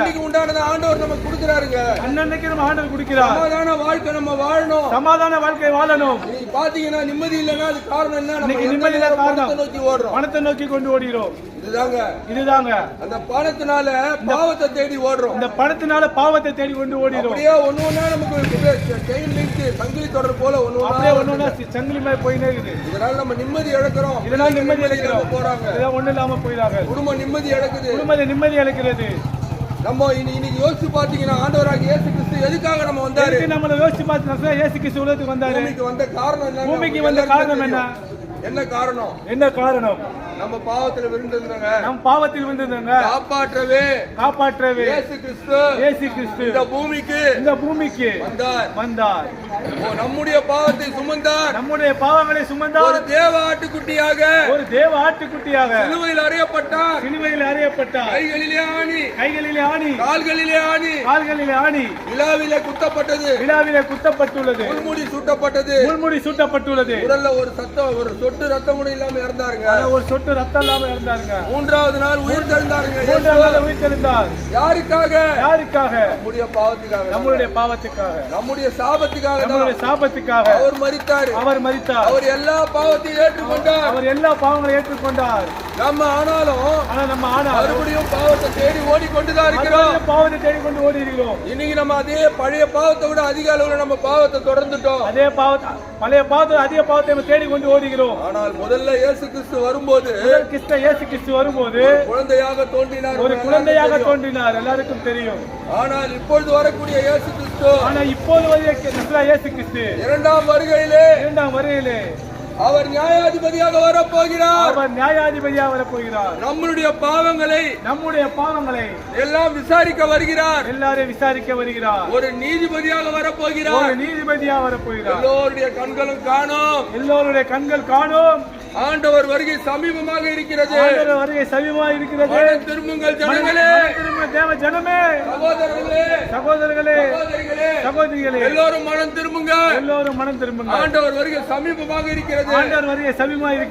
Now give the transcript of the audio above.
அன்னன்னைக்கு உண்டானதை ஆண்டவர் நமக்கு கொடுக்குறாருங்க. அன்னன்னைக்கு நம்ம ஆண்டவர் குடிக்கிறார். சமாதான வாழ்க்கை நம்ம வாழணும். சமாதான வாழ்க்கை வாழணும். இன்னைக்கு பாத்தீங்கன்னா நிம்மதி இல்லைன்னா அது காரணம் என்ன? நம்ம இன்னைக்கு நிம்மதி இல்ல காரணம். நோக்கி ஓடுறோம். பணத்தை நோக்கி கொண்டு ஓடுகிறோம். இதுதாங்க. இதுதாங்க. அந்த பணத்தினால பாவத்தை தேடி ஓடுறோம். இந்த பணத்தினால பாவத்தை தேடி கொண்டு ஓடிடும் அப்படியே ஒண்ணு ஒண்ணா நமக்கு செயின் லிங்க் சங்கிலி தொடர் போல ஒண்ணு அப்படியே ஒண்ணா ஒண்ணு ஒண்ணா சங்கிலி மாதிரி போயினே இருக்குது. இதனால நம்ம நிம்மதி இழக்கிறோம். இதெல்லாம் நிம்மதி இழக்கிறோம். போறாங்க. இதெல்லாம் ஒண்ணு இல்லாம போயிடாங்க குடும்பம் நிம்மதி இழக்குது. குடும்பத்தை நிம்மதி இழக்கிறது. நம்ம இனி இன்னைக்கு யோசிச்சு பாத்தீங்கன்னா ஆண்டவராக இயேசு கிறிஸ்து எதுக்காக நம்ம வந்தாரு? நம்மள யோசிச்சு பார்த்து இயேசு கிறிஸ்து உலகத்துக்கு வந்தாரு? பூமிக்கு வந்த காரணம் என்ன பூமிக்கு வந்த காரணம் என்ன? என்ன காரணம்? என்ன காரணம்? நம்ம பாவத்துல விழுந்திருந்தாங்க நம் பாவத்தில் வந்திருந்தாங்க காப்பாற்றவே. காப்பாற்றவே. இயேசு கிறிஸ்து. இயேசு கிறிஸ்து. இந்த பூமிக்கு இந்த பூமிக்கு வந்தார். வந்தார். ஓ, நம்முடைய பாவத்தை சுமந்தார். நம்முடைய பாவங்களை ஒரு சுமந்தார் தேவ ஆட்டுக்குட்டியாக ஒரு தேவ ஆட்டுக்குட்டியாக சிலுவையில் அறியப்பட்டார். சிலுவையில் அறியப்பட்டார். கைகளிலே ஆணி. கைகளிலே ஆணி. கால்களிலே ஆணி. கால்களிலே ஆணி. விழாவிலே குத்தப்பட்டது. விழாவிலே குத்தப்பட்டுள்ளது. முள்முடி சூட்டப்பட்டது. முள்முடி சூட்டப்பட்டுள்ளது. உடல்ல ஒரு சத்தம் ஒரு சொட்டு ரத்தம் கூட இல்லாம இறந்தாருங்க. ஒரு சொட்டு ரத்தம் இல்லாம இருந்தாருங்க மூன்றாவது நாள் உயிர் தெழுந்தாருங்க மூன்றாம் நாள் உயிர்த்தெழுந்தார் யாருக்காக? யாருக்காக? நம்முடைய பாவத்துக்காக நம்மளுடைய பாவத்துக்காக. நம்முடைய சாபத்துக்காக தான். நம்மளுடைய சாபத்துக்காக. அவர் மரித்தாரு. அவர் மரித்தார். அவர் எல்லா பாவத்தையும் ஏற்றுக்கொண்டார். அவர் எல்லா பாவங்களையும் ஏற்றுக்கொண்டார். நம்ம ஆனாலும் ஆனா நம்ம ஆனா மறுபடியும் பாவத்தை தேடி ஓடிக்கொண்டுதான் இருக்கிறோம். பாவத்தை தேடிக்கொண்டு ஓடி இருக்கிறோம் இன்னைக்கு நம்ம அதே பழைய பாவத்தை விட அதிக அளவுல நம்ம பாவத்தை தொடர்ந்துட்டோம். அதே பாவத்தை பழைய பாவத்தை அதிக பாவத்தை நம்ம தேடிக்கொண்டு ஓடுகிறோம் ஆனால் முதல்ல இயேசு கிறிஸ்து வரும்போது கிறிஸ்த இயேசு கிறிஸ்து வரும்போது குழந்தையாக தோன்றினார் ஒரு குழந்தையாக தோன்றினார் எல்லாருக்கும் தெரியும். ஆனால் இப்பொழுது வரக்கூடிய இயேசு கிறிஸ்து ஆனா இப்போது வரைய இயேசு கிறிஸ்து. இரண்டாம் வருகையிலே இரண்டாம் வருகையிலே அவர் நியாயாதிபதியாக வரப்போகிறார். அவர் நியாயாதிபதியாக வரப்போகிறார். நம்மளுடைய பாவங்களை நம்முடைய பாவங்களை எல்லாம் விசாரிக்க வருகிறார். எல்லாரையும் விசாரிக்க வருகிறார். ஒரு நீதிபதியாக வரப்போகிறார். ஒரு நீதிபதியாக வரப்போகிறார். எல்லோருடைய கண்களும் காணும். எல்லோருடைய கண்கள் காணும். ஆண்டவர் வருகை சமீபமாக இருக்கிறது. ஆண்டவர் வருகை சமீபமா இருக்கிறது. மனம் திரும்புங்கள் ஜனங்களே. திரும்ப தேவ ஜனமே. சகோதரர்களே. சகோதரர்களே. சகோதரிகளே. எல்லோரும் மனம் திரும்புங்க எல்லோரும் மனம் திரும்புங்க ஆண்டவர் வருகை சமீபமாக இருக்கிறது. ஆண்டவர் வருகை சமீபமா இருக்கிறது.